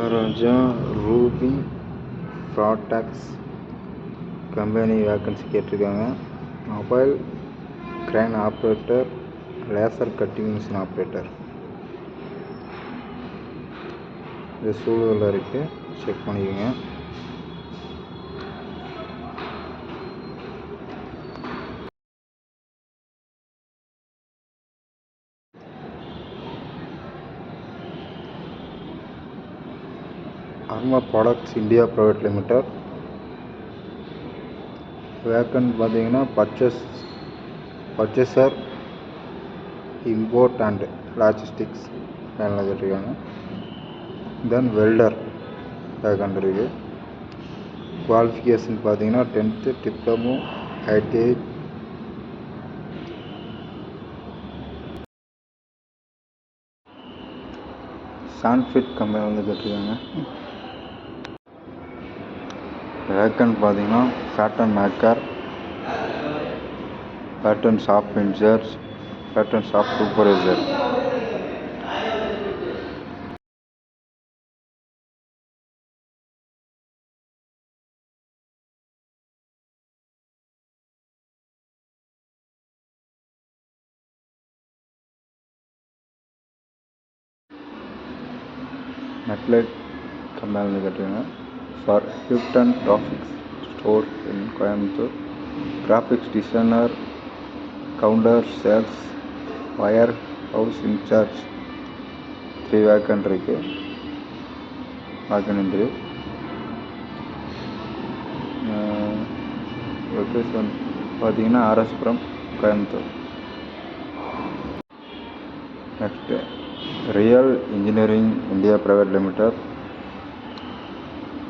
Saroja Ruby products company vacancy கேட்டிருக்காங்க. Mobile crane operator laser cutting machine operator இது சூழலில் இருக்குது செக் பண்ணிக்கோங்க. அர்மா products India private limited vacant பார்த்தீங்கன்னா purchase purchaser import and logistics வேலை then welder vacant இருக்குது qualification பார்த்தீங்கன்னா டென்த்து டிப்ளமோ ஐடிஐ சான்ஃபிட் கம்பெனி வந்து கேட்டிருக்காங்க. வேக்கன்ட் பார்த்தீங்கன்னா pattern maker pattern shop incharge pattern shop supervisor Netlight கம்பெனியில் கேட்டிருக்காங்க for Hipton graphics store in Coimbatore graphics designer counter sales warehouse incharge three vacant இருக்கு vacant interview location பார்த்தீங்கன்னா RS Puram Coimbatore next real engineering India private limited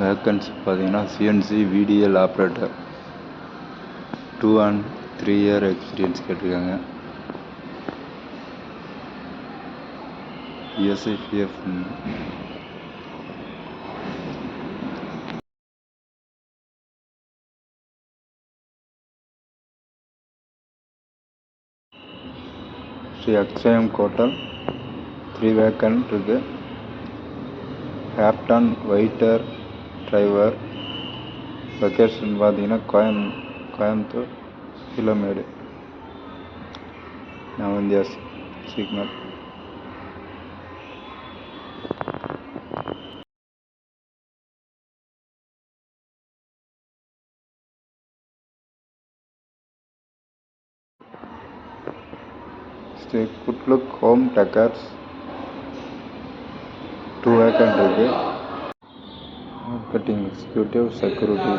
Vacancy பார்த்தீங்கன்னா CNC VTL operator two and three year experience கேட்டிருக்காங்க. SIBF Shri Akshayam hotel. Three vacant இருக்குது captain waiter driver location பார்த்தீங்கன்னா கோயம் Coimbatore Kilomedu Navindia signal Sri Goodluck home decors two vacant இருக்குது marketing executive security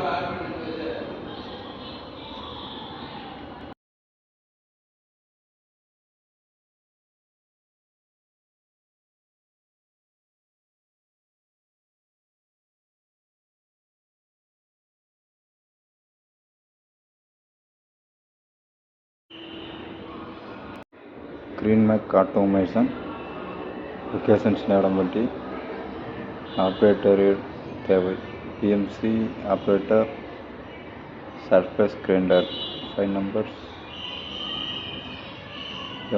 Green Mac automation locations ఇవ్వడం బట్టి. Operator table PMC operator surface grinder five numbers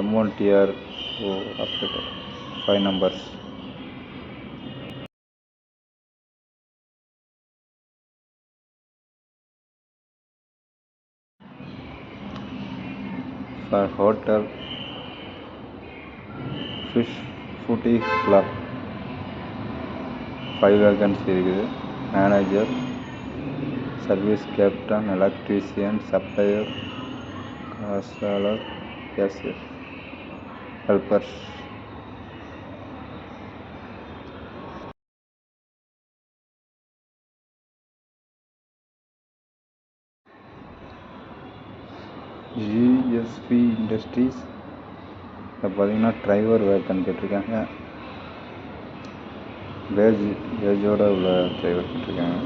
M1 TRO operator five numbers for hotel fish footy club five vacancy இருக்குது manager service captain electrician supplier காசாளர் cashier helpers GSP industries இப்போ பார்த்தீங்கன்னா driver வேக்கன் கேட்டிருக்காங்க. Page பேஜோட உள்ள driver கேட்டிருக்காங்க.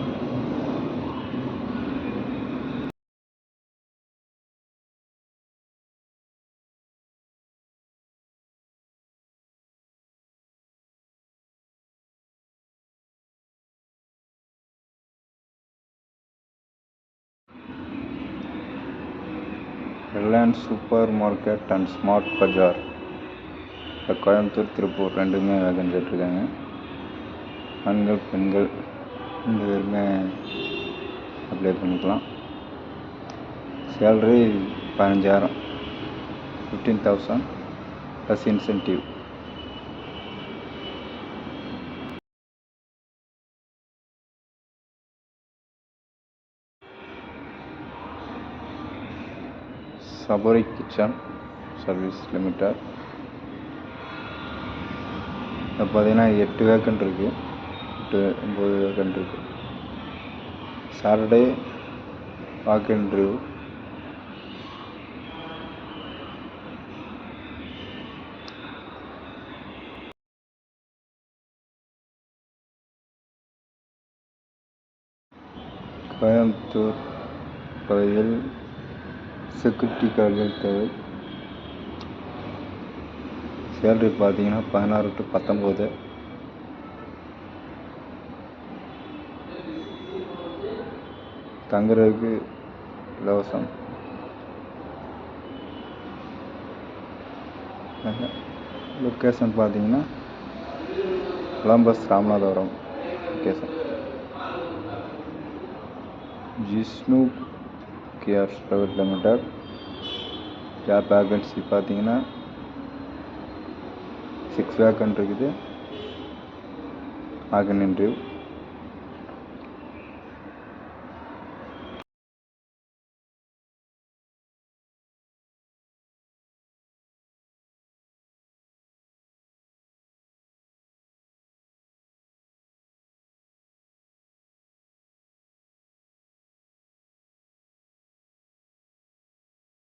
Reliance super market and Smart Bazaar இப்போ கோயம்புத்தூர் திருப்பூர் ரெண்டுமே வேகன் கேட்டிருக்காங்க ஆண்கள் பெண்கள் ரெண்டு பேருமே அப்ளை பண்ணிக்கலாம். சேல்ரி பதினஞ்சாயிரம் fifteen thousand plus incentive Sabari kitchen service limited பார்த்தீங்கன்னா எட்டு வேக்கன்ட் இருக்குது எட்டு ஒம்பது vacant Saturday walk interview Coimbatore பகுதியில் செக்யூரிட்டி கார்டுகள் தேவை. சேலரி பார்த்தீங்கன்னா பதினாறு டு பத்தொம்போது. தங்குறதுக்கு இலவசம் லொக்கேஷன் பார்த்தீங்கன்னா Columbus Ramanathapuram location Jishnu cares private limited job vacancy பார்த்தீங்கன்னா சிக்ஸ் வேக்கன்ட் இருக்குது ஆகன் இன்டர்வியூ